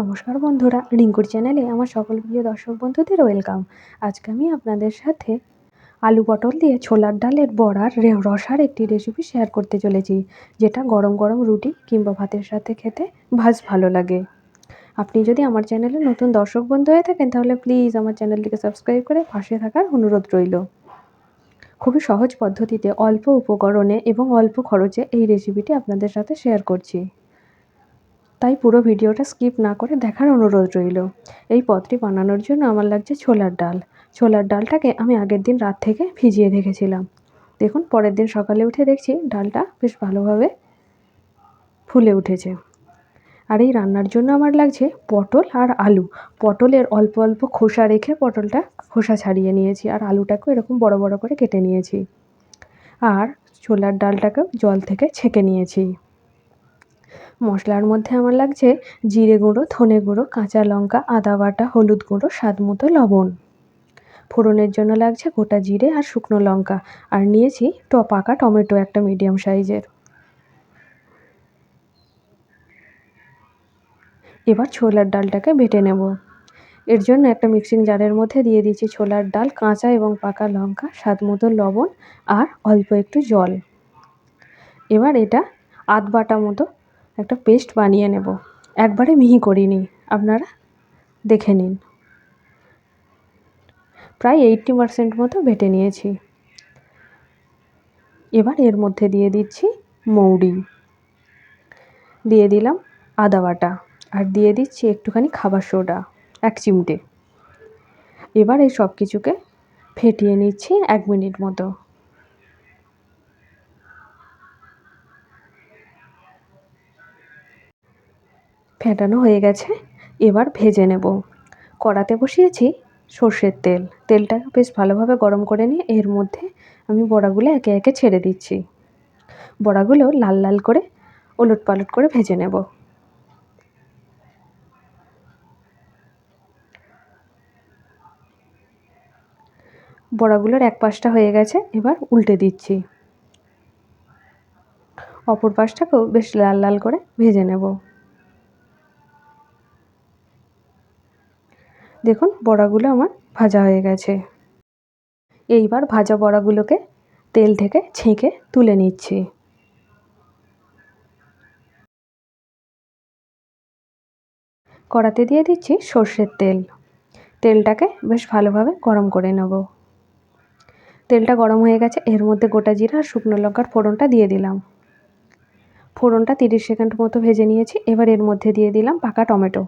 নমস্কার বন্ধুরা, রিঙ্কুর চ্যানেলে আমার সকল প্রিয় দর্শক বন্ধুদের ওয়েলকাম আজকে আমি আপনাদের সাথে আলু পটল দিয়ে ছোলার ডালের বড়ার রসার একটি রেসিপি শেয়ার করতে চলেছি, যেটা গরম গরম রুটি কিংবা ভাতের সাথে খেতে ভাজ ভালো লাগে। আপনি যদি আমার চ্যানেলে নতুন দর্শক বন্ধু হয়ে থাকেন, তাহলে প্লিজ আমার চ্যানেলটিকে সাবস্ক্রাইব করে পাশে থাকার অনুরোধ রইল। খুবই সহজ পদ্ধতিতে অল্প উপকরণে এবং অল্প খরচে এই রেসিপিটি আপনাদের সাথে শেয়ার করছি। তাই পুরো ভিডিওটা স্কিপ না করে দেখার অনুরোধ রইল। এই পদটি বানানোর জন্য আমার লাগছে ছোলার ডাল। ছোলার ডালটাকে আমি আগের দিন রাত থেকে ভিজিয়ে রেখেছিলাম। দেখুন, পরের দিন সকালে উঠে দেখছি ডালটা বেশ ভালোভাবে ফুলে উঠেছে। আর এই রান্নার জন্য আমার লাগছে পটল আর আলু। পটলের অল্প অল্প খোসা রেখে পটলটা খোসা ছাড়িয়ে নিয়েছি আর আলুটাকেও এরকম বড় বড় করে কেটে নিয়েছি। আর ছোলার ডালটাকেও জল থেকে ছেঁকে নিয়েছি। মশলার মধ্যে আমার লাগছে জিরে গুঁড়ো, ধনে গুঁড়ো, কাঁচা লঙ্কা, আদা বাটা, হলুদ গুঁড়ো, স্বাদ মতো লবণ। ফোড়নের জন্য লাগছে গোটা জিরে আর শুকনো লঙ্কা। আর নিয়েছি ট পাকা টমেটো একটা মিডিয়াম সাইজের। এবার ছোলার ডালটাকে বেটে নেব। এর জন্য একটা মিক্সিং জারের মধ্যে দিয়ে দিচ্ছি ছোলার ডাল, কাঁচা এবং পাকা লঙ্কা, স্বাদ মতো লবণ আর অল্প একটু জল। এবার এটা আধ বাটা মতো একটা পেস্ট বানিয়ে নেব। একবারে মিহি করিনি, আপনারা দেখে নিন। প্রায় এইটটি পারসেন্ট মতো বেটে নিয়েছি। এবার এর মধ্যে দিয়ে দিচ্ছি মৌরি। দিয়ে দিলাম আদা বাটা আর দিয়ে দিচ্ছি একটুখানি খাবার সোডা, এক চিমটে। এবার এই সব কিছুকে ফেটিয়ে নিচ্ছি এক মিনিট মতো। ফেটানো হয়ে গেছে। এবার ভেজে নেব। কড়াতে বসিয়েছি সর্ষের তেল। তেলটা বেশ ভালোভাবে গরম করে নিয়ে এর মধ্যে আমি বড়াগুলো একে একে ছেড়ে দিচ্ছি। বড়াগুলো লাল লাল করে ওলট পালট করে ভেজে নেব। বড়াগুলোর এক পাশটা হয়ে গেছে, এবার উল্টে দিচ্ছি। অপর পাশটাকেও বেশ লাল লাল করে ভেজে নেব। দেখুন, বড়াগুলো আমার ভাজা হয়ে গেছে। এইবার ভাজা বড়াগুলোকে তেল থেকে ছেঁকে তুলে নিচ্ছি। কড়াতে দিয়ে দিচ্ছি সর্ষের তেল। তেলটাকে বেশ ভালোভাবে গরম করে নেব। তেলটা গরম হয়ে গেছে, এর মধ্যে গোটা জিরা আর শুকনো লঙ্কার ফোড়নটা দিয়ে দিলাম। ফোড়নটা তিরিশ সেকেন্ড মতো ভেজে নিয়েছি, এবার এর মধ্যে দিয়ে দিলাম পাকা টমেটো।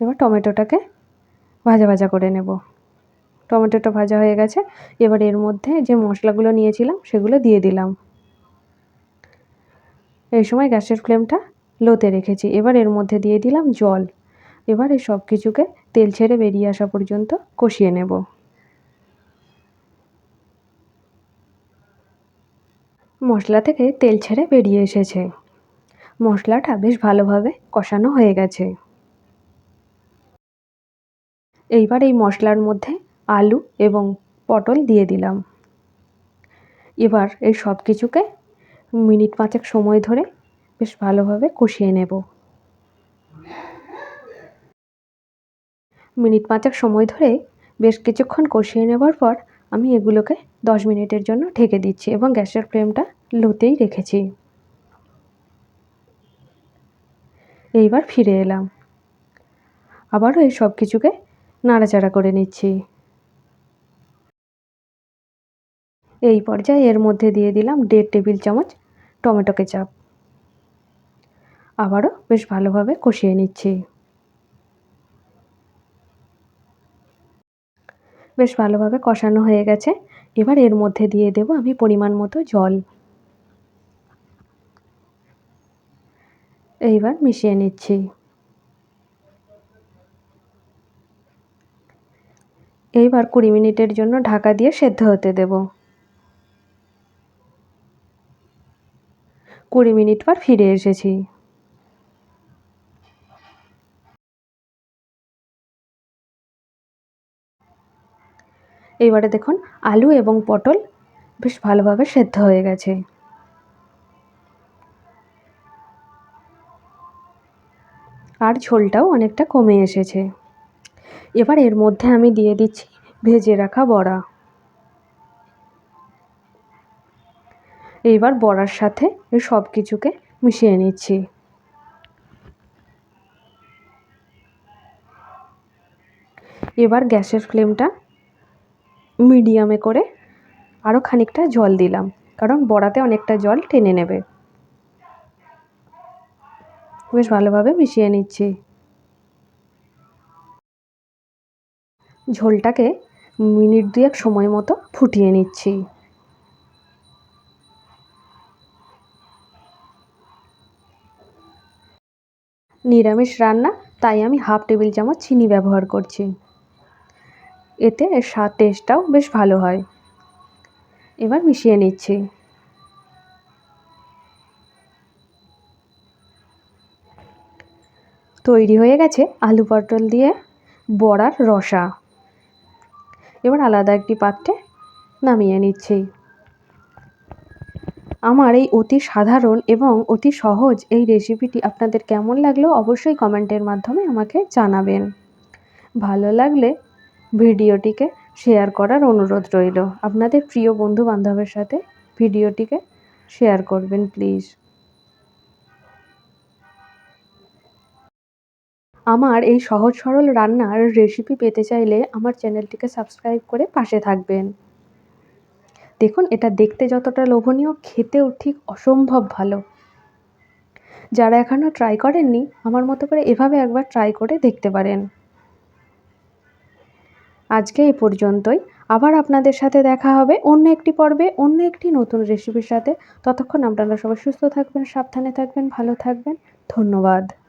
এবার টমেটোটাকে ভাজা ভাজা করে নেব। টমেটোটা ভাজা হয়ে গেছে। এবার এর মধ্যে যে মশলাগুলো নিয়েছিলাম সেগুলো দিয়ে দিলাম। এই সময় গ্যাসের ফ্লেমটা লোতে রেখেছি। এবার এর মধ্যে দিয়ে দিলাম জল। এবার এই সব কিছুকে তেল ছেড়ে বেরিয়ে আসা পর্যন্ত কষিয়ে নেব। মশলা থেকে তেল ছেড়ে বেরিয়ে এসেছে। মশলাটা বেশ ভালোভাবে কষানো হয়ে গেছে। এইবার এই মশলার মধ্যে আলু এবং পটল দিয়ে দিলাম। এবার এই সব কিছুকে মিনিট পাঁচেক সময় ধরে বেশ ভালোভাবে কষিয়ে নেব। মিনিট পাঁচেক সময় ধরে বেশ কিছুক্ষণ কষিয়ে নেবার পর আমি এগুলোকে দশ মিনিটের জন্য ঢেকে দিচ্ছি এবং গ্যাসের ফ্লেমটা লোতেই রেখেছি। এইবার ফিরে এলাম। আবারও এই সব কিছুকে নাড়াচাড়া করে নিচ্ছি। এই পর্যায়ে এর মধ্যে দিয়ে দিলাম দেড় টেবিল চামচ টমেটো কেচাপ। আবারও বেশ ভালোভাবে কষিয়ে নিচ্ছি। বেশ ভালোভাবে কষানো হয়ে গেছে। এবার এর মধ্যে দিয়ে দেব আমি পরিমাণ মতো জল। এইবার মিশিয়ে নিচ্ছি। এইবার কুড়ি মিনিটের জন্য ঢাকা দিয়ে সেদ্ধ হতে দেব। কুড়ি মিনিট পর ফিরে এসেছি। এইবারে দেখুন, আলু এবং পটল বেশ ভালোভাবে সেদ্ধ হয়ে গেছে। আর ঝোলটাও অনেকটা কমে এসেছে। এবার এর মধ্যে আমি দিয়ে দিচ্ছি ভেজে রাখা বড়া। এইবার বড়ার সাথে এই সব কিছুকে মিশিয়ে নিচ্ছি। এবার গ্যাসের ফ্লেমটা মিডিয়ামে করে আরও খানিকটা জল দিলাম, কারণ বড়াতে অনেকটা জল টেনে নেবে। বেশ ভালোভাবে মিশিয়ে নিচ্ছি। ঝোলটাকে মিনিট দুয়েক সময় মতো ফুটিয়ে নিচ্ছি। নিরামিষ রান্না, তাই আমি হাফ টেবিল চামচ চিনি ব্যবহার করছি। এতে এর স্বাদ টেস্টটাও বেশ ভালো হয়। এবার মিশিয়ে নিচ্ছি। তৈরি হয়ে গেছে আলু পটল দিয়ে বড়ার রসা। এবার আলাদা একটি পাত্রে নামিয়ে নিচ্ছি। আমার এই অতি সাধারণ এবং অতি সহজ এই রেসিপিটি আপনাদের কেমন লাগল অবশ্যই কমেন্টের মাধ্যমে আমাকে জানাবেন। ভালো লাগলে ভিডিওটিকে শেয়ার করার অনুরোধ রইল। আপনাদের প্রিয় বন্ধু বান্ধবের সাথে ভিডিওটিকে শেয়ার করবেন, প্লিজ। আমার এই সহজ সরল রান্নার রেসিপি পেতে চাইলে আমার চ্যানেলটিকে সাবস্ক্রাইব করে পাশে থাকবেন। দেখুন, এটা দেখতে যতটা লোভনীয়, খেতেও ঠিক অসম্ভব ভালো। যারা এখনও ট্রাই করেননি, আমার মতো করে এভাবে একবার ট্রাই করে দেখতে পারেন। আজকে এই পর্যন্তই। আবার আপনাদের সাথে দেখা হবে অন্য একটি পর্বে, অন্য একটি নতুন রেসিপির সাথে। ততক্ষণ আপনারা সবাই সুস্থ থাকবেন, সাবধানে থাকবেন, ভালো থাকবেন। ধন্যবাদ।